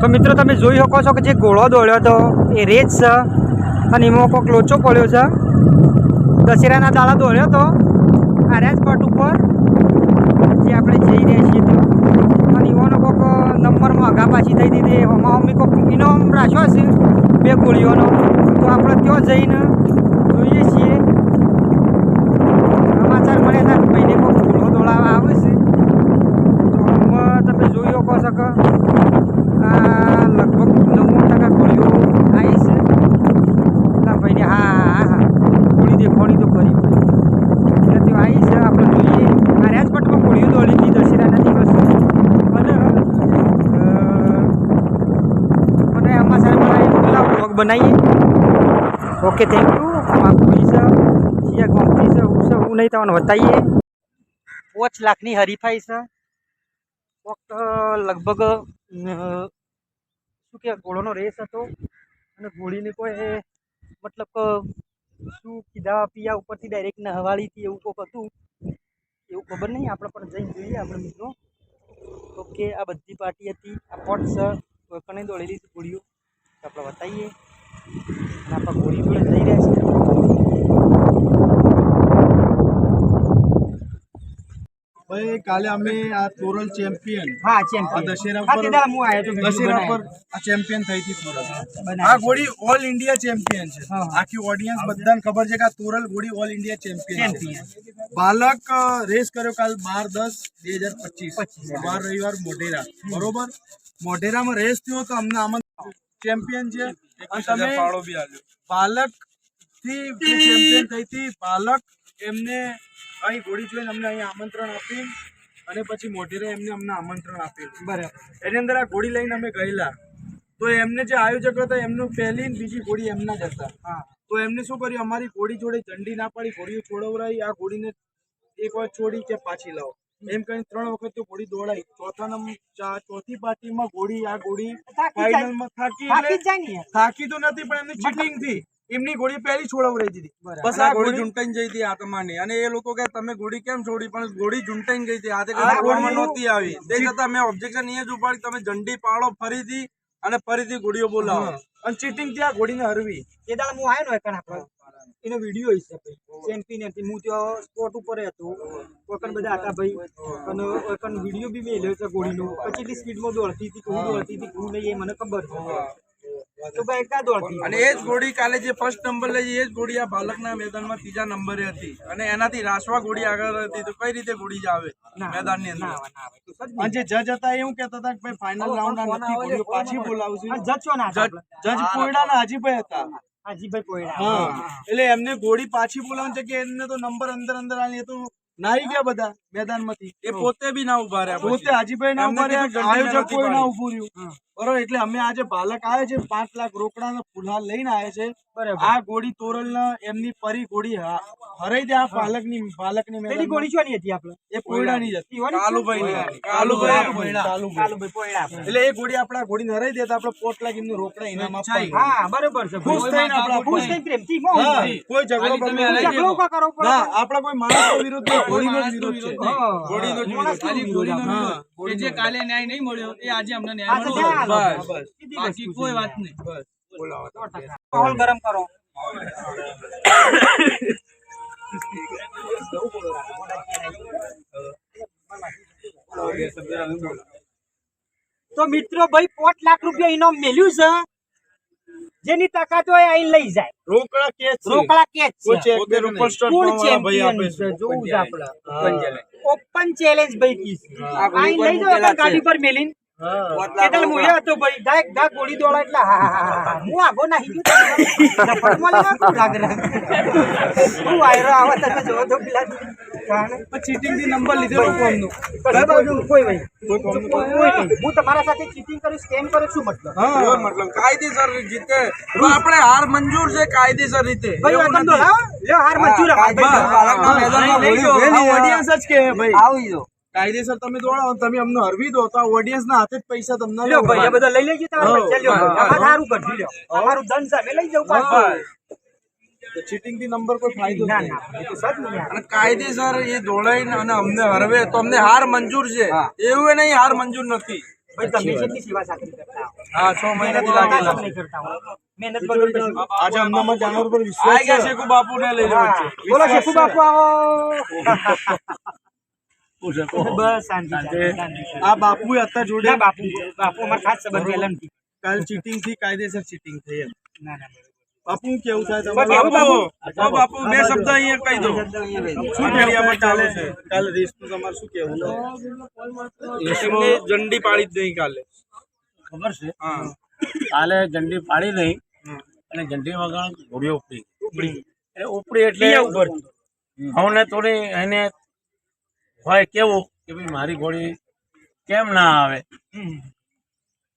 તો મિત્રો તમે જોઈ શકો છો કે જે ઘોડો દોડ્યો હતો, એ રેજ છે. અને એમાં કોઈક લોચો પડ્યો છે. દશેરાના દાડા દોડ્યો હતો. આ રેજ પટ ઉપર જે આપણે જઈ રહ્યા છીએ તો. અને એવાનો કોઈક નંબરમાં આગા પાછી થઈ દીધી. એમાં અમે કોઈક ઇનામ રાખ્યો છે, બે ગોળીઓનો. તો આપણે ત્યાં જઈને જોઈએ છીએ સમાચાર મળ્યા હતા કે ભાઈને કોઈક ઘોડો દોડાવવા આવે છે તો આમાં તમે જોઈ શકો છો કે આ લગભગ નવ્વાણું ટકા ગોળીઓ આવી છે એટલા ભાઈને હા હા હા ગોળી દેખવાની તો ખરી એટલે તે આવી છે આપણે જોઈએ આ રાજપટમાં ગોળીઓ દોડી હતી દશેરાના દિવસે અને અ, અને આમાં સાહેબ પેલા બ્લોગ બનાવીએ? ઓકે થેન્ક યુ છે ગમતી છે હું છે, હું નહીં તમને બતાવીએ. પાંચ લાખની હરીફાઈ છે. ફક્ત લગભગ શું કે ઘોડોનો રેસ હતો. અને ઘોડીને કોઈ મતલબ શું કીધા, પીયા ઉપરથી ડાયરેક્ટ નહવાળીથી એવું કોઈક હતું. એવું ખબર નહીં, આપણે પણ જઈને જોઈએ, આપણે મિત્રો. ઓકે આ બધી પાર્ટી હતી. આ પોટ સર કણે દોડેલી ઘોડીઓ આપણે બતાવીએ. આપણે રહ્યા છીએ ભાઈ કાલે અમે આ તોરલ ચેમ્પિયન હા ચેમ્પિયન. દશેરા પર હું આવ્યો તો દશેરા પર આ ચેમ્પિયન થઈ હતી તોરલ. આ ઘોડી ઓલ ઇન્ડિયા ચેમ્પિયન છે. આખી ઓડિયન્સ બધાને ખબર છે કે આ Toral Godi all India champion છે. બાલક રેસ કર્યો કાલ બાર દસ બે હજાર પચીસ. પચીસ. રવિવાર મોઢેરા. બરોબર? મોઢેરામાં રેસ થયો તો અમને આમંત્રણ ચેમ્પિયન છે. તમે બાલકથી ચેમ્પિયન થઈ હતી. બાલક એમને અહીં ઘોડી જોઈને અમને અહીં આમંત્રણ આપ્યું અને પછી મોઢેરે એમને અમને આમંત્રણ આપેલું. બરાબર. એની અંદર આ ઘોડી લઈને અમે ગયેલા. તો એમને જે આયોજક હતા એમનું પહેલી બીજી ઘોડી એમના જ હતા. હા. તો એમને શું કર્યું? અમારી ઘોડી જોડે ઝંડી ના પાડી ઘોડીઓ છોડવરાઈ. આ ઘોડીને એક વાર છોડી કે પાછી લાવો. એમ કરીને ત્રણ વખત તો ઘોડી દોડાઈ. ચોથા નંબર ચોથી પાર્ટીમાં ગોળી આ ગોળી. ફાઇનલમાં થાકી થાકી એટલે તો નથી પણ એમની ચીટિંગથી એમની ગોળી પહેલી છોડવરાઈ દીધી. બસ આ ગોળી ઝૂંટાઈ જઈ હતી આત્માની. અને એ લોકો કે તમે ગોળી કેમ છોડી? પણ ગોળી ઝૂંટાઈ ગઈ હતી. આજે આ ઘોડીમાં નહોતી આવી. તે છતાં મેં ઓબ્જેક્શન એ જ ઉપાડી. તમે ઝંડી પાડો ફરીથી અને ફરીથી ગોળીઓ બોલાવો. અને ચીટિંગથી આ ગોળીને હરવી. એ દાડા હું આવ્યો ને એનો વીડિયો હશે ભાઈ. ચેમ્પિયન હતી હું ત્યાં સ્પોટ ઉપર હતો કોકન બધા હતા ભાઈ. અને એકણ વીડિયો બી મેલ્યો છે ગોળીનો. પછી એટલી સ્પીડમાં દોડતી હતી હું દોડતી હતી હું નહીં એ મને ખબર છે. તો ભાઈ ક્યાં દોડતી? અને એ જ ઘોડી કાલે જે ફર્સ્ટ નંબર લઈ એ જ ઘોડી આ બાલકના મેદાનમાં ત્રીજા નંબરે હતી. અને એનાથી રાસવા ગોળી આગળ હતી તો કઈ રીતે ગોળી જ આવે ના મેદાનની અંદર. જે જજ હતા એવું કહેતા હતા કે ભાઈ ફાઇનલ રાઉન્ડ નથી પાછી બોલાવશું. આ જજ છો ના હતા આપણે? જજ પોયડાના હાજીભાઈ હતા. હાજીભાઈ પોયડા. હા. એટલે એમને ગોળી પાછી બોલાવવાની છે કે એમને તો નંબર અંદર અંદર આલી તો નાઈ ગયા બધા મેદાનમાંથી. એ પોતે બી ના ઊભા રહ્યા પોતે. હાજીભાઈ ના ઊભા રહ્યા, આયોજક કોઈ ના ઉભું રહ્યું. બરોબર એટલે અમે આજે બાલક આવે છે પાંચ લાખ રોકડા નો ફુલહાર લઈને આવે છે. આ ગોળી તોરલ એમની પરી ગોળી હરાઈ દે આ બાલકની બાલકની પેલી ગોળી શું હતી આપણે? એ પોયડાની ની હતી. કાલુભાઈ કાલુભાઈ. કાલુભાઈ. કાલુભાઈ. પોયડા એટલે એ ઘોડી આપડા ને હરાઈ દે તો આપણે પોટ લાખ એમનું રોકડા ઇનામ આપવાના. હા બરોબર છે. ખુશ થઈને આપણે ખુશ થઈને પ્રેમથી મોહ કોઈ ઝઘડો ઝઘડો કા કરો પડે? ના આપડા કોઈ માણસ વિરુદ્ધ નહીં, ઘોડીનો વિરોધ છે. હા. ઘોડીનો વિરોધ. આપણે. હા, કે જે કાલે ન્યાય નહીં મળ્યો એ આજે અમને ન્યાય મળ્યો. બસ, બસ. બાકી કોઈ વાત નહીં. માહોલ ગરમ કરો. તો મિત્રો ભાઈ પાંચ લાખ રૂપિયા ઇનામ મેલ્યું છે. જેની તાકાત હોય અહીં લઈ જાય. રોકડા કેસ રોકડા કેચ છે. પોતે કોણ વાળા ભાઈ આપે છે. જોઉં જોવું છે આપણે હા. ઓપન ચેલેન્જ ભાઈ કી છે અહીં લઈ જાવ ગાડી પર મેલીને. એટલે હું એ હતો ભાઈ. ડાયરેક્ટ દા ગોળી દોડા એટલે હા હા હા હા હું આગો નાહી ગયો ઝપટમાં લેવા તું ગાગરા હું વાયરો આવા તમે જોવો તો પેલા ચીટિંગથી નંબર લીધેલો કોમનો. કોઈ ભાઈ કોઈ કોમનો કોઈ નહીં. હું તમારા સાથે ચીટિંગ કર્યું સ્કેમ કરું છું મતલબ? મતલબ? કાયદેસર જીતે આપણે હાર મંજૂર છે કાયદેસર રીતે. હાર મંજૂર. બસ, બાળકના મેદાનમાં લઈ ગોળી જાઓ. ઉભેલી આ છે. audience જ કાયદેસર તમે દોડાવો તમે અમને હરવી દો તો આ ઓડિયન્સ ના હાથે જ પૈસા તમને લ્યો ભાઈ આ બધા લઈ લેજો તમારા પૈસા લ્યો. અમારે સારું કરજો લ્યો. અમારું ધન સામે લઈ જાઉં પાછું. ચીટિંગથી નંબર કોઈ ફાયદો ના તો અને કાયદેસર એ દોડાઈને અને અમને હરવે તો અમને હાર મંજૂર છે. એવું નહીં હાર મંજૂર નથી. ભાઈ તમે કેટલી સેવા સાકરી કરતા હા? છ મહિનાથી લાગેલા મહેનત વગર. આજે અમદાવાદ જાનવર પર વિશ્વાસ ગયા શેખુ બાપુ ને લઈ છે. બોલો શેખુ બાપુ આવો. બસ શાંતિ શાંતિ, શાંતિ. આ બાપુ અત્યારે જોડે બાપુ બાપુ અમારા ખાસ સંબંધ પહેલાથી. કાલ ચીટિંગથી કાયદેસર ચીટિંગ થઈ એમ. ના ના બાપુ કેવું થાય તમારું? બાપુ? બાપુ બે શબ્દ અહીંયા કહી દો. શું ફેરિયામાં ચાલે છે? કાલે રેસનું તમારે શું કેવું એમની ઝંડી પાડી જ નહીં કાલે. ખબર છે? હા. કાલે જંડી પાડી નહીં અને જંડી વગર ઘોડીઓ ઉપડી એટલે ઉપડી એટલે હવને થોડી એને હોય કેવું? કે ભાઈ મારી ઘોડી કેમ ના આવે?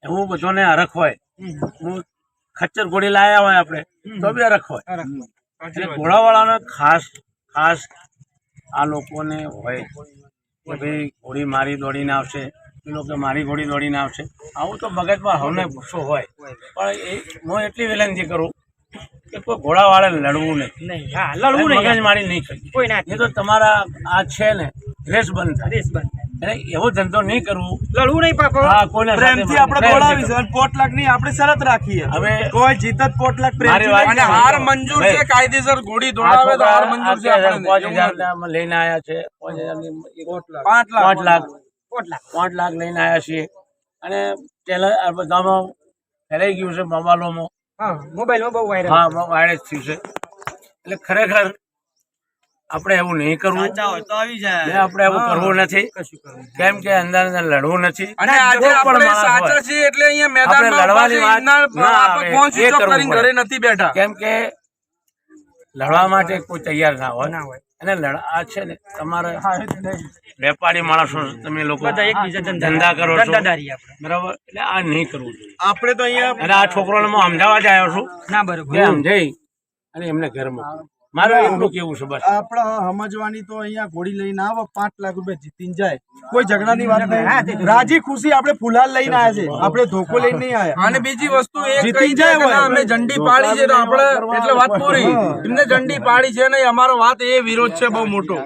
એવું બધાને અરખ હોય. હું ખચ્ચર ઘોડી લાયા હોય આપણે તો બી અરખ હોય. એટલે ઘોડાવાળાને ખાસ ખાસ આ લોકોને હોય કે ભાઈ ઘોડી મારી દોડીને આવશે એ લોકો મારી ઘોડી દોડીને આવશે. આવું તો મગજમાં હવને ગુસ્સો હોય. પણ એ હું એટલી વિનંતી કરું કે કોઈ ઘોડાવાળે લડવું નહીં. નહીં હા લડવું નહીં મગજ મારી નહીં કરવી કોઈ ના એ તો તમારા આ છે ને રેસ બંધ રેસ બંધ એટલે એવો ધંધો નહીં કરવું. લડવું નહીં પાકો હા કોઈને પ્રેમથી આપણે દોડાવીશું. અને પોટની આપણે શરત રાખીએ. હવે કોઈ જીત જ પોટ લાખ મારી પ્રેમથી વાત અને હાર મંજૂર છે કાયદેસર ઘોડી દોડાવે તો હાર મંજૂર છે આ આપણને. પાંચ હજાર લઈને આવ્યા છે. પાંચ હજારની પાંચ લાખ. પાંચ લાખ. પોટ લાખ. પાંચ લાખ. લઈને આવ્યા છીએ. અને પેલા આ બધામાં ફેરાઈ ગયું છે મોબાઈલોમાં હા મોબાઈલમાં બહુ વાયરલ હા વાયરસ થયું છે. એટલે ખરેખર આપણે એવું નહીં કરવું. આપણે એવું કરવું નથી. કેમ કે અંદર અંદર લડવું નથી. અને આજે આપણે સાચા. છીએ એટલે અહીંયા આપણે મેદાનમાં લડવાની વાત ના આવે. ઘરે નથી બેઠા. કેમ કે લડવા માટે કોઈ તૈયાર ના હોય. ના હોય. અને લડા આ છે ને તમારે વેપારી માણસો તમે લોકો ધંધા ધંધા કરો છો. બરાબર? એટલે આ નહીં કરવું જોઈએ. આપણે તો અહીંયા અને આ છોકરોને હું અમદાવાદ આવ્યો છું. ના બરોબર. સમજાઈ અને એમને ઘરમાં. મારું એટલું કેવું છે બસ. આપણા સમજવાની તો અહીંયા ઘોડી લઈને આવો પાંચ લાખ રૂપિયા જીતીને જાય. કોઈ ઝઘડાની વાત નહીં. રાજી ખુશી આપણે ફુલાલ લઈને આવ્યા છે આપણે ધોકો લઈને નહીં આવ્યા અને બીજી વસ્તુ એ જીતી જાય. ના, અમે ઝંડી પાડી છે તો આપણે એટલે વાત પૂરી. એમને ઝંડી પાડી છે નહીં અમારો વાત એ વિરોધ છે બહુ મોટો.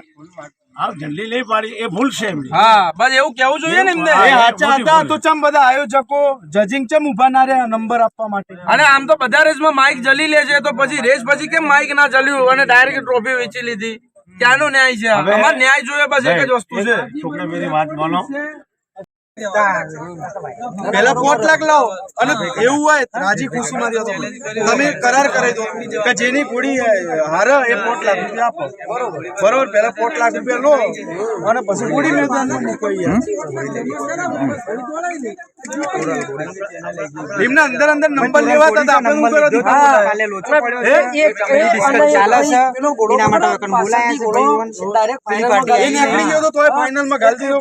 હા ઝંડી લઈ પાડી એ ભૂલ છે એમની. હા બસ એવું કેવું જોઈએ ને એમને. એ સાચા હતા તો ચમ બધા આયોજકો જજિંગ ચમ ઊભા ના રહ્યા નંબર આપવા માટે? અને આમ તો બધા રેસમાં માઇક જલી લે છે તો પછી રેસ પછી કેમ માઇક ના જલ્યું? અને ડાયરેક્ટ ટ્રોફી વેચી લીધી. ક્યાંનો ન્યાય છે? અમારે ન્યાય જોઈએ બસ એક જ વસ્તુ છે. છોકરા પેલી વાત બોલો. પેલા પોત લાખ લાવો. અને એવું હોય રાજી ખુશી મારી તમે કરાર કરી દો. કે જેની ઘોડી હારે એ પાંચ લાખ રૂપિયા આપો. બરોબર. પેલા પાંચ લાખ રૂપિયા લો. અને પછી ઘોડી મેદાનમાં મૂકો એમના અંદર અંદર નંબર લેવા હતા તો આપણે શું કરો છો? કાલે લોચો પડ્યો છે. ડિસ્કસ ચાલે છે. એના માટે વખત બોલાયા છે ભાઈઓને. પેલી એ નીકળી ગયો તો તોય ફાઇનલમાં ગાલી દીધો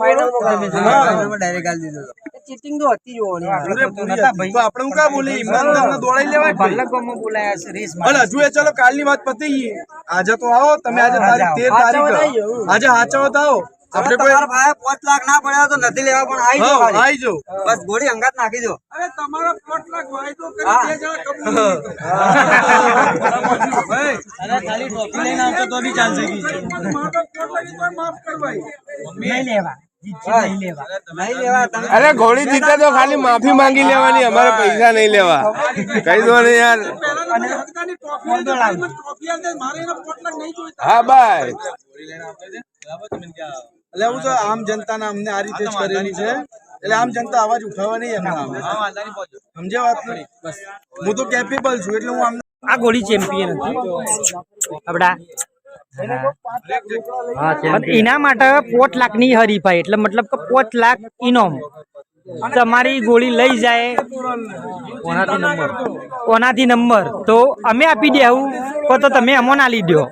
ચીટિંગ તો. હતી જ હોવાની. ભાઈ. તો આપણે હું કાં બોલીએ? ઈમાનદારને દોડાઈ લેવાય ભાઈ. બોલાયા છે રેસ અને હજુ એ ચલો કાલની વાત પતી ગઈ. આજે તો આવો તમે આજે તારીખ 13 તારીખ. આજે હાચવત આવો. આપણે કોઈ પાંચ લાખ ના પડ્યા તો નથી લેવા પણ આવી ખાલી. આઈ જાઓ. બસ ગોળી અંગાત નાખી દો. અરે તમારો 5 લાખ વાયદો કરી બે જણા કબૂલ માફ કર ભાઈ નહીં લેવા માફ કર ભાઈ. નહીં લેવા. અરે ઘોડી જીતે તો ખાલી માફી માંગી લેવાની અમારે પૈસા નહીં લેવા. કઈ દો ને યાર. નહીં હા બાય એટલે હું તો આમ જનતાના અમને આ રીતે જ કરેલી છે. એટલે આમ જનતા અવાજ ઉઠાવવા નહીં એમના આમ. સમજ્યા વાત બસ. હું તો કેપેબલ છું એટલે હું આમ આ ગોળી ચેમ્પિયન હતી. આપડા એના માટે પોચ લાખની હરીફાઈ એટલે મતલબ કે પોચ લાખ ઇનામ. તમારી ગોળી લઈ જાય. કોનાથી નંબર? તો અમે આપી દેવું કો તો તમે અમો ના લીધો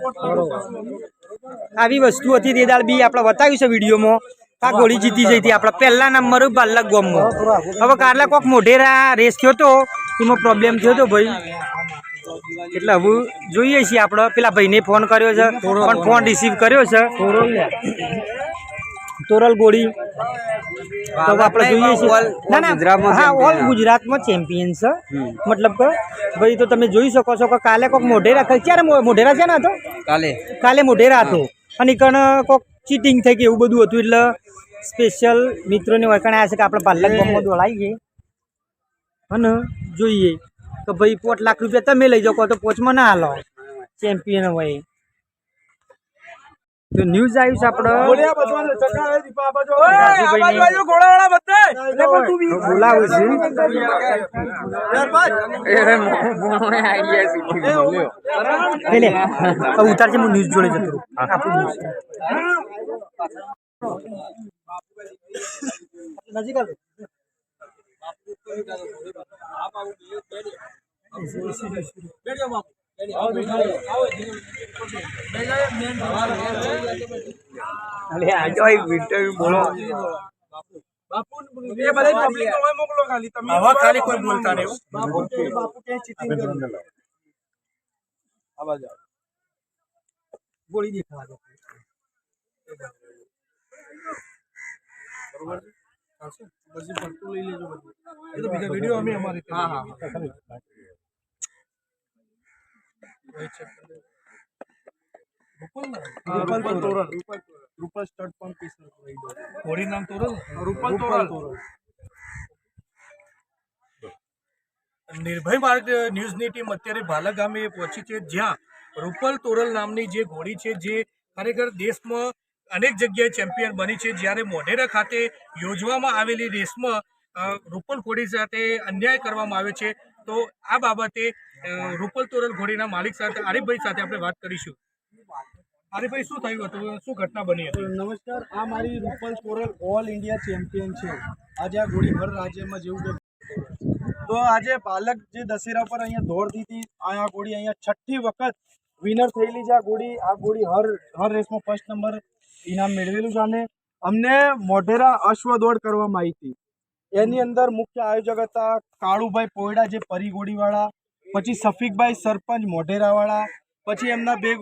આવી વસ્તુ હતી તે દાળ બી આપણે બતાવ્યું છે વિડીયોમાં. આ ગોળી જીતી જઈ હતી આપણા પહેલા નંબર બાલક ગોમમાં. હવે કારલા કોક મોઢેરા રેસ થયો તો એમાં પ્રોબ્લેમ થયો તો ભાઈ. એટલે હવે જોઈએ છીએ આપણે. પેલા ભાઈને ફોન કર્યો છે પણ ફોન રિસીવ કર્યો છે. તોરલ ગોળી. તો આપણે જોઈએ છીએ. હા ઓલ ગુજરાતમાં ચેમ્પિયન છે. મતલબ કે ભાઈ તો તમે જોઈ શકો છો કે કાલે કોઈક મોઢેરા ક્યારે મોઢેરા છે ને હતો કાલે. કાલે મોઢેરા હતો. અને કણ કોક ચીટિંગ થઈ ગઈ એવું બધું હતું. એટલે સ્પેશિયલ મિત્રોને આવ્યા છે કે આપણે પાર્લર ગામમાં દોડાવીએ અને જોઈએ. કે ભાઈ પોચ લાખ રૂપિયા તમે લઈ જાઓ તો પોચમાં ના હાલો. ચેમ્પિયન હોય. તો ન્યૂઝ આવ્યું છે આપડે. બોલાવું છું. ઉતાર છે હું ન્યૂઝ જોડે જતો આપણું નજીક એક ઇન્ટરવ્યુ એ બધા પબ્લિક હવે મોકલો ખાલી તમે હવે ખાલી કોઈ બોલતા નહીં બાપુ બાપુ ક્યાંય cheating કરે. આ બાજુ ગોળી દેખાવા દો પછી ફરતું લઈ લેજો બધું. એ તો બીજા વીડિયો અમે અમારી હા, હા, રૂપલ તોરણ રૂપલ સ્ટડ પંપ પીસ ઘોડી નામ તોરણ રૂપલ તોરણ નિર્ભય માર્ગ ન્યૂઝની ટીમ અત્યારે ભાલા ગામે પહોંચી છે જ્યાં રૂપલ તોરલ નામની જે ઘોડી છે જે ખરેખર દેશમાં અનેક જગ્યાએ ચેમ્પિયન બની છે. જ્યારે મોઢેરા ખાતે યોજવામાં આવેલી રેસમાં રૂપલ ઘોડી સાથે અન્યાય કરવામાં આવે છે. તો આ બાબતે રૂપલ તોરલ ઘોડીના માલિક સાથે, આરીફભાઈ સાથે આપણે વાત કરીશું. આરીફભાઈ, શું થયું હતું? શું ઘટના બની હતી? નમસ્કાર, આ મારી Rupal Toral all India champion છે. આજે આ ઘોડી હર રાજ્યમાં જેવું તો આજે બાલક જે દશેરા પર અહીંયા દોડતી હતી આ ઘોડી અહીંયા છઠ્ઠી વખત વિનર થયેલી છે. આ ઘોડી આ ઘોડી હર હર રેસમાં ફર્સ્ટ નંબર ઇનામ મેળવેલું છે અને અમને મોઢેરા અશ્વ દોડ કરવામાં આવી હતી એની અંદર મુખ્ય આયોજક હતા કાળુભાઈ પોયડા જે પરી ઘોડીવાળા પછી સફીકભાઈ સરપંચ મોઢેરાવાળા, પછી એમના ભેગ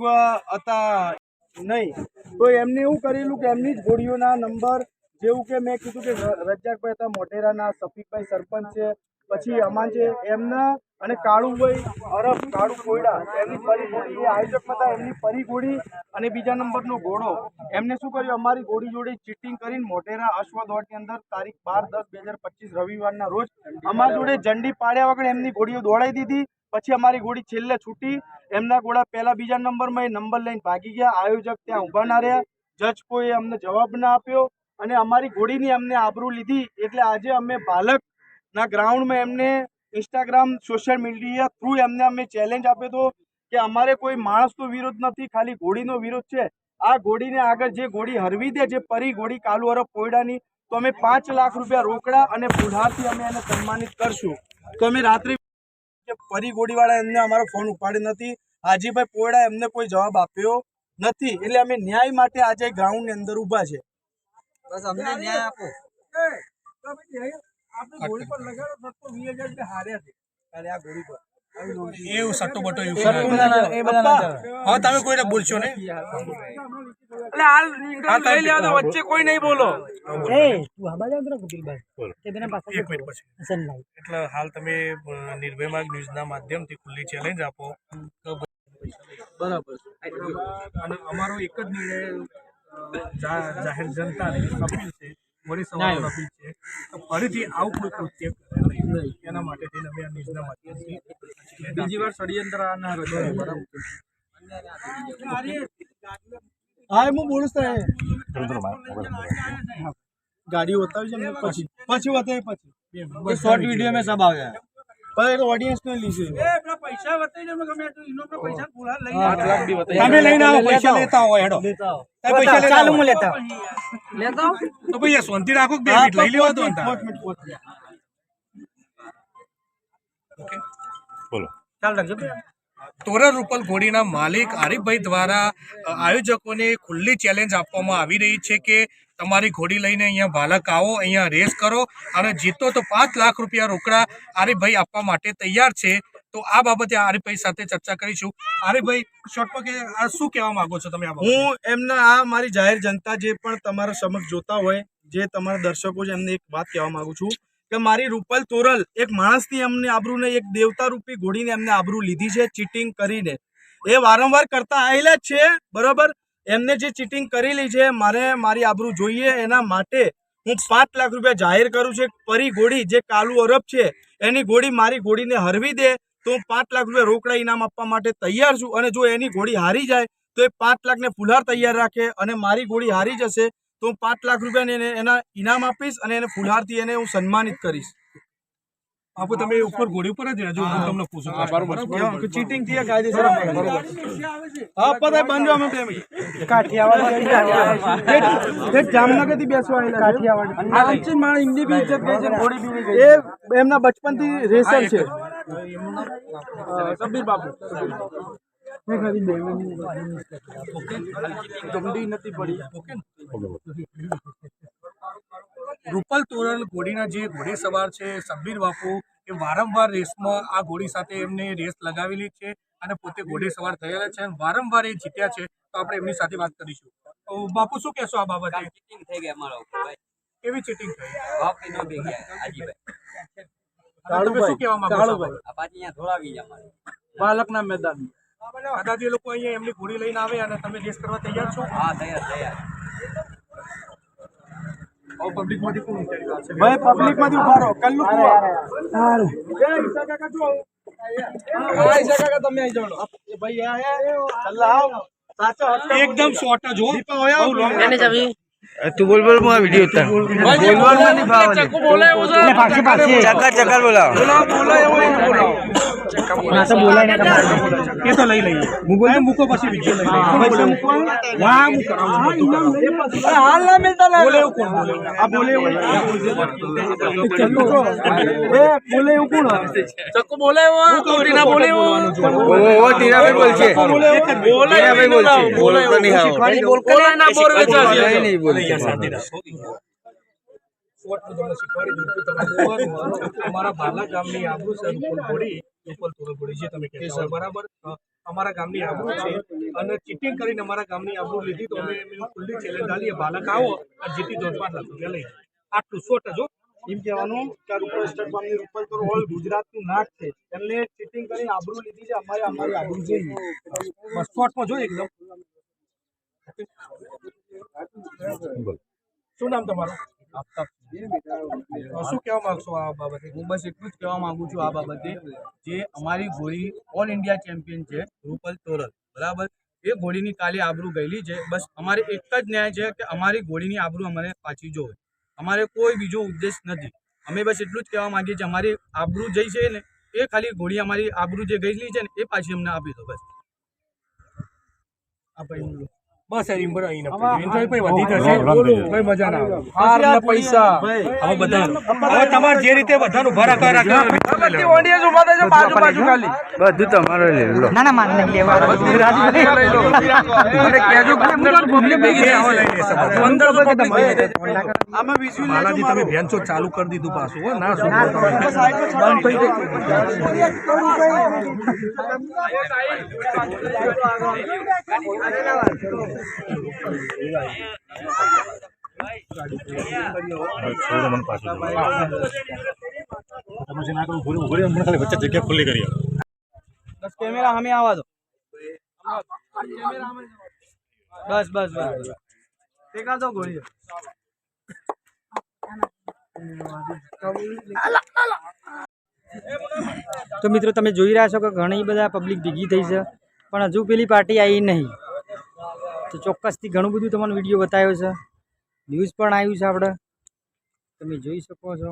હતા નહીં. તો એમને એવું કરેલું કે એમની જ ઘોડીઓના નંબર જેવું કે મેં કીધું કે રજાકભાઈ હતા મોઢેરાના સફીકભાઈ સરપંચ છે પછી અમાન છે એમના અને કાળુભાઈ અરબ કાળુ કોયડા, એમની એ આયોજક હતા, એમની પરી ઘોડી અને બીજા નંબરનો ઘોડો. એમને શું કર્યું? અમારી ઘોડી જોડે ચીટિંગ કરીને મોટેરા અશ્વ દોડની અંદર તારીખ બાર દસ બે હજાર પચીસ રવિવારના રોજ અમારા જોડે ઝંડી પાડ્યા વગર એમની ઘોડીઓ દોડાઈ દીધી. પછી અમારી ઘોડી છેલ્લે છૂટી. એમના ઘોડા પહેલા બીજા નંબરમાં એ નંબર લઈને ભાગી ગયા. આયોજક ત્યાં ઊભા ના રહ્યા. જજ કોઈ અમને જવાબ ના આપ્યો અને અમારી ઘોડીની અમને આબરૂ લીધી. એટલે આજે અમે બાલકના ગ્રાઉન્ડમાં એમને ઇન્સ્ટાગ્રામ સોશિયલ મીડિયા થ્રુ એમને અમે ચેલેન્જ આપ્યો હતો કે અમારે કોઈ માણસનો વિરોધ નથી ખાલી ઘોડીનો વિરોધ છે. આ ઘોડીને આગળ જે ઘોડી હરવી દે જે પરી ઘોડી કાલુ અરબ પોયડાની તો અમે પાંચ લાખ રૂપિયા રોકડા અને પુનઃથી અમે એને સન્માનિત કરશું. તો અમે રાત્રે કે પરી ઘોડીવાળા એમને અમારો ફોન ઉપાડ્યો નથી. હાજીભાઈ પોયડા એમને કોઈ જવાબ આપ્યો નથી. એટલે અમે ન્યાય માટે આજે ગ્રાઉન્ડની અંદર ઊભા છે. બસ અમને ન્યાય આપો. આપણી પર લગાડો સટ્ટો વીસ હાર્યા છે. કાલે આ ઘોડી પર. એવું સટ્ટો બટ્ટો એવું સટ્ટો ના, ના, એ બધા ના ચાલે. હવે તમે કોઈને બોલશો નહીં? એટલે હાલ લઈ લેવા દો, વચ્ચે કોઈ નહીં બોલો. એ તું આ બાજુ આવતો કપિલભાઈ તે બેના પાસે એક મિનિટ પછી. હસનભાઈ એટલે હાલ તમે નિર્ભય માર્ગ ન્યૂઝના માધ્યમથી ખુલ્લી ચેલેન્જ આપો. તો બરાબર. અને અમારો એક જ નિર્ણય જાહેર જનતાને અપીલ છે. વળી સવારની અપીલ છે. તો ફરીથી આવું કોઈ કૃત્ય નહીં. એના માટે થઈને અમે આ ન્યૂઝના માધ્યમથી બીજી વાર ષડયંત્ર આના ના બરાબર? હા હું બોલું છું એ. ગાડીઓ બતાવી છે ને પછી પછી બતાવી પછી. શોર્ટ વીડિયો મેં સબ આવ્યા. પણ એ તો ઓડિયન્સ લીધું પૈસા બતાવી દો ગમે તો એનો પૈસા પૂરા લઈ આઠ લાખ બી બતાવી તમે લઈને આવો પૈસા લેતા હોય હેડો. પૈસા ચાલુ હું લેતા લેતો તો ભાઈ શાંતિ રાખો બે મિનિટ લઈ લેવા દો ને તારે. પાંચ મિનિટ પાંચ મિનિટ. ચાલ રાખજો તોરલ રૂપલ ઘોડીના માલિક આરીફભાઈ દ્વારા આયોજકોને ખુલ્લી ચેલેન્જ આપવામાં આવી રહી છે કે તમારી ઘોડી લઈને અહીંયા ભાલક આવો, અહીંયા રેસ કરો અને જીતો તો પાંચ લાખ રૂપિયા રોકડા આરીફભાઈ આપવા માટે તૈયાર છે. તો આ બાબતે આરીફભાઈ સાથે ચર્ચા કરીશું. આરીફભાઈ શોર્ટમાં કે આ શું કહેવા માંગો છો તમે હું એમના આ મારી જાહેર જનતા જે પણ તમારા સમક્ષ જોતા હોય, જે તમારા દર્શકો છે, એમને એક વાત કહેવા માંગુ છું કે મારી રૂપલ તોરલ એક માણસની અમને આબરૂને એક દેવતા રૂપી ઘોડીને એમને આબરૂ લીધી છે, ચીટિંગ કરીને. એ વારંવાર કરતા આવેલા છે, બરોબર? એમને જે ચીટિંગ કરેલી છે, મારે મારી આબરૂ જોઈએ, એના માટે હું પાંચ લાખ રૂપિયા જાહેર કરું છું. પરી ઘોડી જે કાલુ અરબ છે, એની ઘોડી મારી ઘોડીને હરવી દે, તો હું પાંચ લાખ રૂપિયા રોકડા ઇનામ આપવા માટે તૈયાર છું. અને જો એની ઘોડી હારી જાય, તો એ પાંચ લાખને ફુલહાર તૈયાર રાખે અને મારી ઘોડી હારી જશે, તો હું પાંચ લાખ રૂપિયાને એના ઇનામ આપીશ અને એને ફુલહારથી એને હું સન્માનિત કરીશ. આપો તમે ઉપર ઘોડી ઉપર જ રહેજો હું તમને પૂછું બરોબર. ચીટિંગથી કાયદેસર હા પતા બાંધો અમે બે કાઠિયાવાડ કાઠિયાવાડ. જામનગરથી બેસવા આવેલા કાઠિયાવાડ. આમચી મારા એમની બી ઇજ્જત ગઈ છે ઘોડી બી ગઈ. એ એમના બચપનથી રેસર છે. સબીર બાપુ. ગમડી નથી પડી. રૂપલ તોરલ ઘોડીના જે ઘોડી સવાર છે સબ્બીર બાપુ એ વારંવાર રેસમાં આ ઘોડી સાથે એમને રેસ લગાવેલી છે અને પોતે ઘોડેસવાર થયેલા છે અને વારંવાર એ જીત્યા છે તો આપણે એમની સાથે વાત કરીશું. બાપુ શું કહેશો આ બાબતે? ચીટિંગ થઈ ગયા અમારા ઉપર ભાઈ. કેવી ચીટિંગ થઈ? વાપી ન બે ગયા હાજીભાઈ શું કહેવા માંગો છો? આ પાછી અહીંયા ધોળાવી જાય અમારે. બાલકના મેદાન દાદાજી એ લોકો અહીંયા એમની ઘોડી લઈને આવે અને તમે રેસ કરવા તૈયાર છો? હા તૈયાર તૈયાર પબ્લિકમાંથી કોણ વિચારી રહ્યા છે ભાઈ પબ્લિકમાંથી ઊભા રહો. કલ્લુ કુવા એ ઈશા કાકા જો હા ઈશા કાકા તમે આવી જાઓ. ભાઈ આ હે ચલ્લા આવ. સાચો હક એકદમ શોર્ટ જ હો. દીપા હોયા બહુ long. તું બોલ બોલ હું આ વીડિયો ઉતાર. બોલવાનું નહીં ભાવ ચક્કુ બોલે એવું છે ચક્કર ચક્કર એ તો લઈ લઈએ મોબાઈલ મૂકો પછી વીડિયો લઈ લઈએ પૈસા વાહ હું કરાવું છું હાલ ના મિલતા બોલે કોણ બોલે આ બોલે એવું એ બોલે કોણ ચક્કુ બોલે એવું ગૌરી ના બોલે એવું ઓ ટીનાભાઈ બોલશે બોલે ટીનાભાઈ બોલશે બોલ તો નહીં આવો બોલે ના બોર વેચા છે નહીં નહીં તમને શીખવાડી દઉં અમારા બાલા ગામની આબરૂ છે રૂપલ ઘોડી રૂપલ ઘોડી જે તમે કહેતા હોય. બરાબર? અમારા ગામની આબરૂ છે. અને ચીટિંગ કરીને અમારા ગામની આબરૂ લીધી તો અમે એમની ખુલ્લી ચેલેન્જ આલીએ બાલક આવો આ જીતી દો પાંચ લાખ રૂપિયા લઈ. આટલું શોર્ટ જો એમ કહેવાનું કે આ રૂપલ સ્ટેટ ગામની રૂપલ તો ઓલ ગુજરાતનું નાક છે. એમને ચીટિંગ કરી આબરૂ લીધી છે. અમારે અમારી આબરૂ જોઈએ. બસ શોર્ટમાં જો એકદમ. શું નામ તમારું? શું કહેવા માંગશો આ બાબતે? હું બસ એટલું જ કહેવા માંગુ છું આ બાબતે જે અમારી ઘોડી ઓલ ઇન્ડિયા ચેમ્પિયન છે રૂપલ તોરલ. બરાબર? એ ઘોડીની કાલે આબરૂ ગયેલી છે. બસ અમારે એક જ ન્યાય છે કે અમારી ઘોડીની આબરૂ અમારે પાછી જોવે. અમારે કોઈ બીજો ઉદ્દેશ નથી. અમે બસ એટલું જ કહેવા માંગીએ છીએ અમારી આબરૂ જઈ છે ને એ ખાલી ઘોડી અમારી આબરૂ જે ગયેલી છે ને એ પાછી અમને આપી દો બસ. આ ભાઈ બસ એમ પર અહીં નથી ભાઈ વધી જશે. કોઈ મજા ના આવે. હાર ને પૈસા. હવે બધા હવે તમારે જે રીતે બધાનું ઊભા રાખવા રાખવા બધી ઓડિયન્સ ઊભા થજો બાજુ બાજુ ખાલી. બધું તમારે લઈ લો. ના ના મારે નહીં લેવા. અને કેજો પબ્લિક ભેગી થઈ છે પંદર પબ્લિક ભેગી થઈ આમાં વિઝ્યુઅલ બાલાજી તમે છો ચાલુ કરી દીધું પાછું હો ના શું આવવા દો બસ બસ બસ તો મિત્રો, તમે જોઈ રહ્યા છો કે ઘણી બધા પબ્લિક ભેગી થઈ છે, પણ હજુ પેલી પાર્ટી આવી નહીં. તો ચોક્કસથી ઘણું બધું તમને વીડિયો બતાવ્યો છે. ન્યૂઝ પણ આવ્યું છે આપણે. તમે જોઈ શકો છો.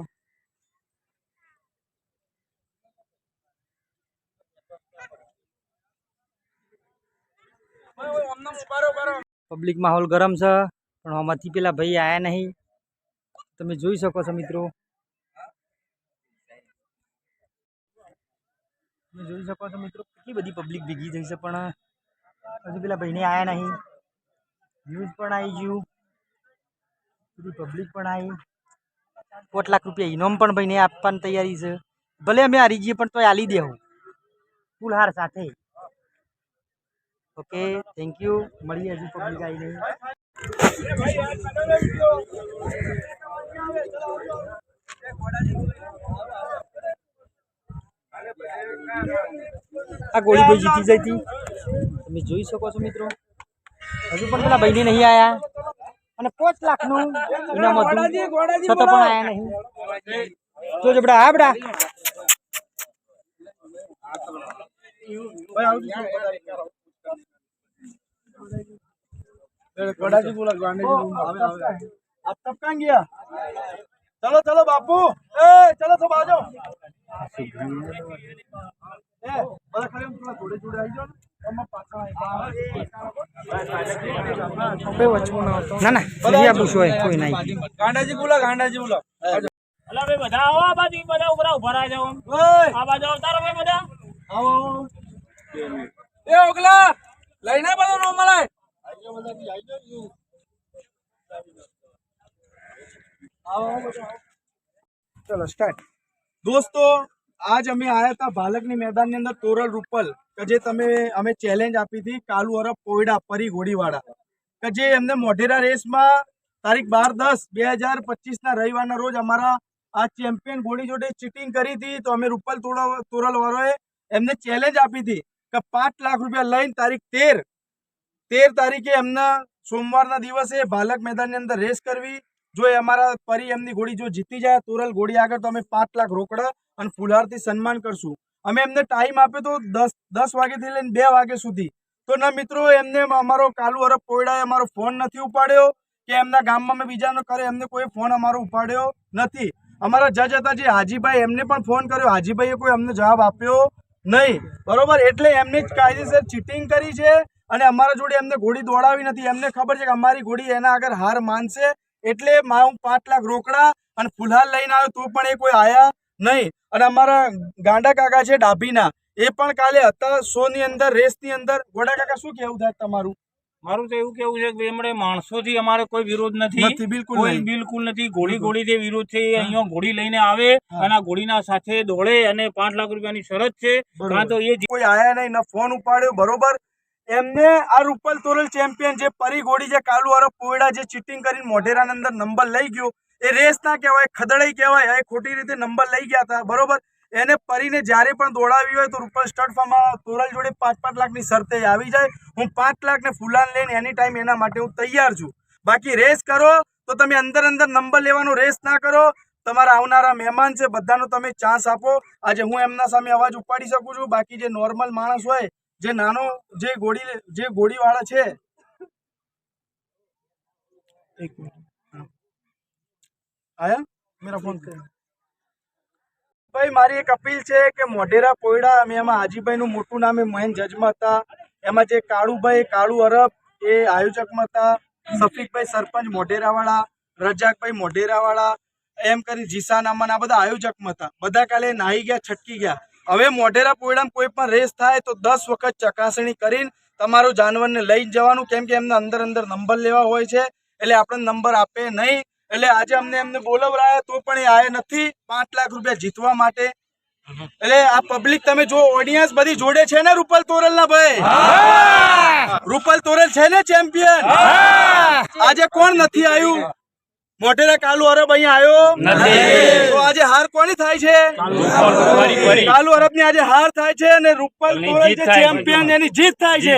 પબ્લિક માહોલ ગરમ છે, પણ આમાંથી પેલા ભાઈ આયા નહીં. તમે જોઈ શકો છો મિત્રો. તમે જોઈ શકો છો મિત્રો, કેટલી બધી પબ્લિક ભેગી થઈ છે, પણ હજુ પેલા ભાઈને આયા નહીં. ન્યૂઝ પણ આવી ગયું. બધી પબ્લિક પણ આવી. કોટ લાખ રૂપિયા ઇનામ પણ ભાઈને આપવાની તૈયારી છે. ભલે અમે હારી જઈએ પણ તોય આલી દેવું ફૂલ હાર સાથે. ઓકે થેન્ક યુ મળીએ હજુ પબ્લિક નહીં. આ ગોળી ભાઈ જીતી જાય હતી તમે જોઈ શકો છો મિત્રો. હજુ પણ પેલા ભાઈ નહીં આયા અને પાંચ લાખ નું ઇનામ હતું છતાં પણ આયા નહીં જો જબડા હા બડા गौडाजी बोला गांधी जी आप तब कहाँ गया चलो चलो बापू ए चलो सब आ जाओ ના ના નહીં આપું છું એ, કોઈ નહીં. ગાંડાજી બોલા ગાંડાજી બોલા. અલા ભાઈ બધા આવો આ બાજુ બધા ઉભરા ઉભરા જાવ ઓય! આ બાજુ આવતા રહો ભાઈ બધા. આવો. એ ઓગલા લઈને બધો નો મળે ચલો સ્ટાર્ટ દોસ્તો આજ અમે આયા હતા ભાલકની મેદાનની અંદર તોરલ રૂપલ કે જે તમે અમે ચેલેન્જ આપી હતી કાલુ અરબ કોયડા પરી ઘોડીવાળા કે જે એમને મોઢેરા રેસમાં તારીખ બાર દસ બે હજાર પચીસના રવિવારના રોજ અમારા આ ચેમ્પિયન ઘોડી જોડે ચીટિંગ કરી હતી, તો અમે રૂપલ તોરલવાળાએ તોરલ એમને ચેલેન્જ આપી હતી કે પાંચ લાખ રૂપિયા લઈને તારીખ તેર તેર તારીખે એમના સોમવારના દિવસે ભાલક મેદાનની અંદર રેસ કરવી. જો એ અમારા પરી એમની ઘોડી જો જીતી જાય, તોરલ ઘોડી આગળ તો અમે પાંચ લાખ રોકડા અને ફુલહારથી સન્માન કરશું. અમે એમને ટાઈમ આપ્યો તો દસ દસ વાગ્યાથી લઈને બે વાગ્યા સુધી તો ના મિત્રો, એમને અમારો કાલુ અરબ પોયડાએ અમારો ફોન નથી ઉપાડ્યો કે એમના ગામમાં મેં બીજાનો કરે, એમને કોઈ ફોન અમારો ઉપાડ્યો નથી. અમારા જજ હતા જે હાજીભાઈ, એમને પણ ફોન કર્યો. હાજીભાઈએ કોઈ અમને જવાબ આપ્યો નહીં. બરોબર? એટલે એમને જ કાયદેસર ચીટિંગ કરી છે અને અમારા જોડે એમને ઘોડી દોડાવી નથી. એમને ખબર છે કે અમારી ઘોડી એના આગળ હાર માનશે. એટલે મા હું પાંચ લાખ રોકડા અને ફુલહાર લઈને આવ્યો તો પણ એ કોઈ આયા નહીં. અને અમારા ગાંડા કાકા છે ડાભીના એ પણ કાલે હતા શો ની અંદર રેસની અંદર. ગોડા કાકા શું કેવું થાય તમારું? મારું તો એવું કેવું છે કે એમણે માણસોથી અમારે કોઈ વિરોધ નથી. બિલકુલ બિલકુલ નથી. ઘોડી ઘોડી જે વિરોધ છે. એ અહીંયા ઘોડી લઈને આવે અને આ ઘોડીના સાથે દોડે અને પાંચ લાખ રૂપિયાની શરત છે. કાં તો એ કોઈ આયા નહીં ના ફોન ઉપાડ્યો બરોબર? એમને આ રૂપલ તોરલ ચેમ્પિયન જે પરી ઘોડી જે કાલુ અરબ પોયડા જે ચીટિંગ કરીને મોઢેરાના અંદર નંબર લઈ ગયો એ રેસ ના કહેવાય ખદડાઈ કહેવાય એ ખોટી રીતે નંબર લઈ ગયા હતા બરોબર? એને પરીને જ્યારે પણ દોડાવી હોય તો રૂપલ સ્ટડ ફાર્મમાં તોરલ જોડે પાંચ પાંચ લાખની શરતે આવી જાય. હું પાંચ લાખને ફૂલાન લઈને એની ટાઈમ એના માટે હું તૈયાર છું. બાકી રેસ કરો તો તમે અંદર અંદર નંબર લેવાનો રેસ ના કરો. તમારા આવનારા મહેમાન છે, બધાનો તમે ચાન્સ આપો. આજે હું એમના સામે અવાજ ઉપાડી શકું છું. બાકી જે નોર્મલ માણસ હોય, જે નાનો, જે ગોળી, જે ગોળીવાળા છે. એક મિનિટ. આયા મેરા ફોન કર ભાઈ, મારી એક અપીલ છે કે મોઢેરા પોયડા, અમે એમાં હાજીભાઈનું મોટું નામ એ મહેન જજમાં હતા. એમાં જે કાળુભાઈ, કાળુ અરબ એ આયોજકમાં હતા. સફીકભાઈ સરપંચ મોઢેરાવાળા, રજાકભાઈ મોઢેરાવાળા, એમ કરી જીસા નામાના બધા આયોજકમાં હતા. બધા કાલે નાહી ગયા, છટકી ગયા. હવે મોઢેરા પોયડામાં કોઈ પણ રેસ થાય તો દસ વખત ચકાસણી કરીને તમારું જાનવરને લઈ જવાનું, કેમ કે એમના અંદર અંદર નંબર લેવા હોય છે. એટલે આપણે નંબર આપે નહીં. એટલે આજે અમને એમને બોલાવડાયા તો પણ એ આયા નથી. પાંચ લાખ રૂપિયા જીતવા માટે. એટલે આ પબ્લિક તમે જો ઓડિયન્સ બધી જોડે છે ને રૂપલ તોરલ ના ભાઈ? રૂપલ તોરલ છે ને ચેમ્પિયન આજે કોણ નથી આવ્યું મોટેરા કાલુ અરબ અહીંયા આવ્યો તો આજે હાર કોની થાય છે? કાલુ અરબની આજે હાર થાય છે અને રૂપલ તોરલ જે ચેમ્પિયન એની જીત થાય છે.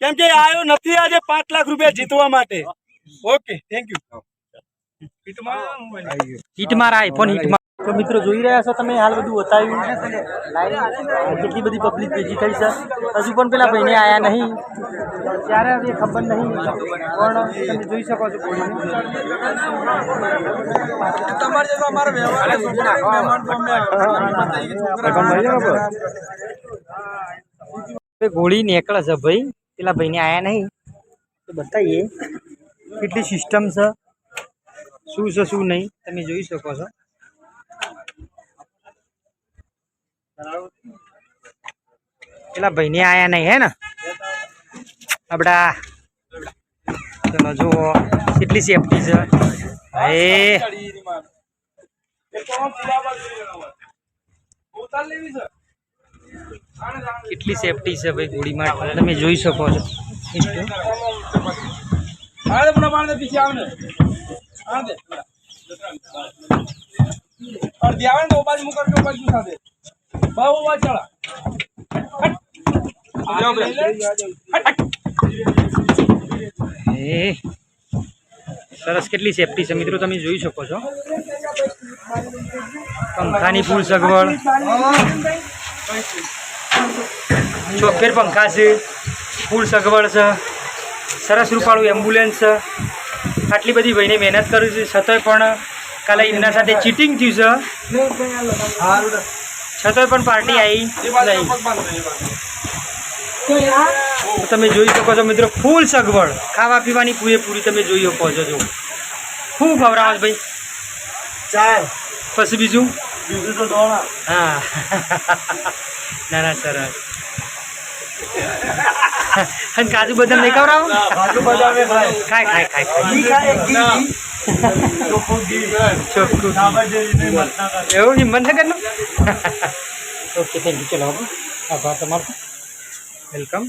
કેમ કે આવ્યો નથી આજે પાંચ લાખ રૂપિયા જીતવા માટે. ઓકે થેન્ક યુ હિટમાં રાય ફોન હિટમાં. તો મિત્રો જોઈ રહ્યા છો તમે હાલ બધું બતાવ્યું લાઈવ કેટલી બધી પબ્લિક ભેગી થઈ છે. હજુ પણ પેલા ભાઈને આયા નહીં. ક્યારે આવે એ ખબર નહીં. પણ તમે જોઈ શકો છો તમારે જેટલો અમારો વ્યવહાર છે, છોકરા મહેમાન તો અમે બતાવીએ, છોકરા એ ગોળી નીકળે છે ભાઈ. પેલા ભાઈને આયા નહીં. તો બતાવીએ કેટલી સિસ્ટમ છે. શું છે, શું નહીં, તમે જોઈ શકો છો. પેલા ભાઈને આયા નહીં, હે ને? આપડા ચલો જુઓ, કેટલી સેફટી છે. એ કેટલી સેફટી છે ભાઈ ગોળીમાં તમે જોઈ શકો છો. મારને પીછે આવને આને. દે અડધી આવે ને તો મુકર કે બાજુ સાથે? બહુ. એ સરસ કેટલી સેફટી છે મિત્રો તમે જોઈ શકો છો. પંખાની ફૂલ સગવડ. ચોખેર પંખા છે ફૂલ સગવડ છે. સરસ રૂપાળું એમ્બ્યુલન્સ છે. આટલી બધી ભાઈને મહેનત કરી છે. છતાંય પણ કાલે એમના સાથે ચીટિંગ થયું છે છતાં પણ પાર્ટી આવી નહીં. તમે જોઈ શકો છો મિત્રો ફૂલ સગવડ. ખાવા પીવાની પૂરેપૂરી તમે જોઈ શકો છો જો શું ખવડાવો ભાઈ? ચાર પછી બીજું? બીજું તો હા. ના ના સરસ. અને કાજુ બદામ નહીં ખવડાવો કાજુ બદામ ખાય ખાય ખાય ખાય. એવું હિંમતનગરનું ઓકે થેન્ક યુ ચલો આભાર તમારો. વેલકમ